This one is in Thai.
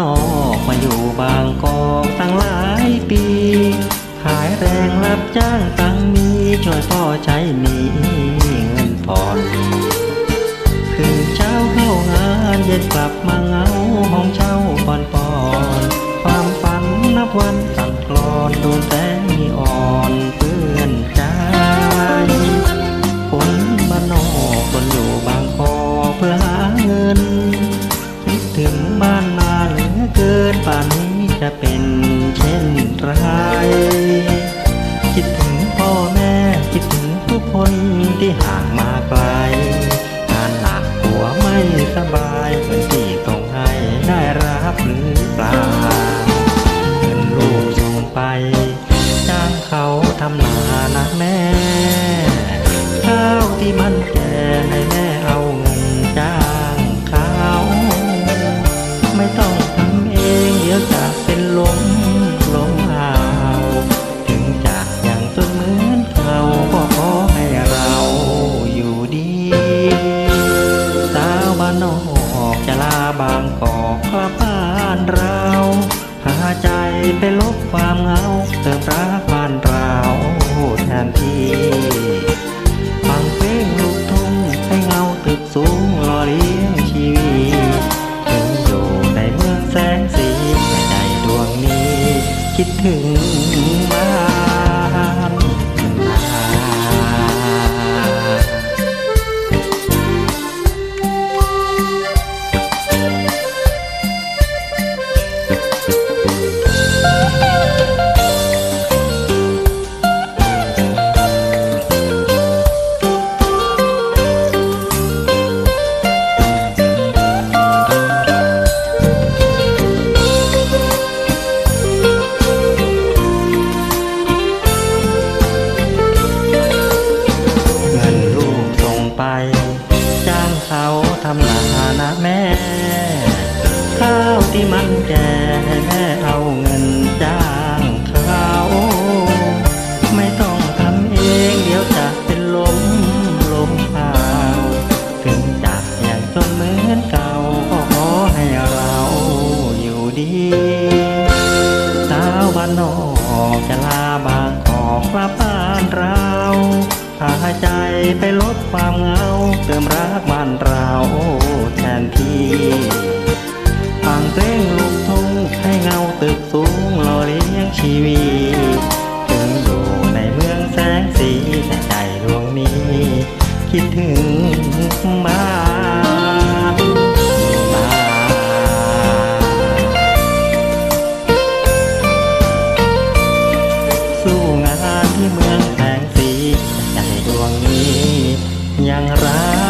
นอกมาอยู่บางกอกตั้งหลายปี ขายแรงรับจ้างตั้งมีช่วยพ่อใช้มีเงินผ่อนคือเช้าเข้างานเย็นกลับมาเงาห้องเช่าปอนปอนความฝันนับวันสั่งกลอนโดน เป็นเช่นไรคิดถึงพ่อแม่คิดถึงทุกคนที่ห่าง นอกจะลาบางกอกกลับบ้านเราพาใจไปลบความเหงาเติมรักบ้านเราแทนที่ฟังเพลงลูกทุ่งให้เงาตึกสูงรอเลี้ยงชีวิตถึงอยู่ในเมืองแสงสีแต่ใจดวงนี้ คิดถึง บ้านนอกจะลาบางกอกกลับบ้านเราพาใจไปลดความเหงาเติมรักบ้านเราแทนที่ฟังเพลงลูกทุ่งให้เงาตึกสูงหล่อเลี้ยงชีวิตถึงอยู่ในเมืองแสงสีแต่ใจดวงนี้ คิดถึงบ้าน ที่เมืองแสงสีใจดวงนี้ยังรัก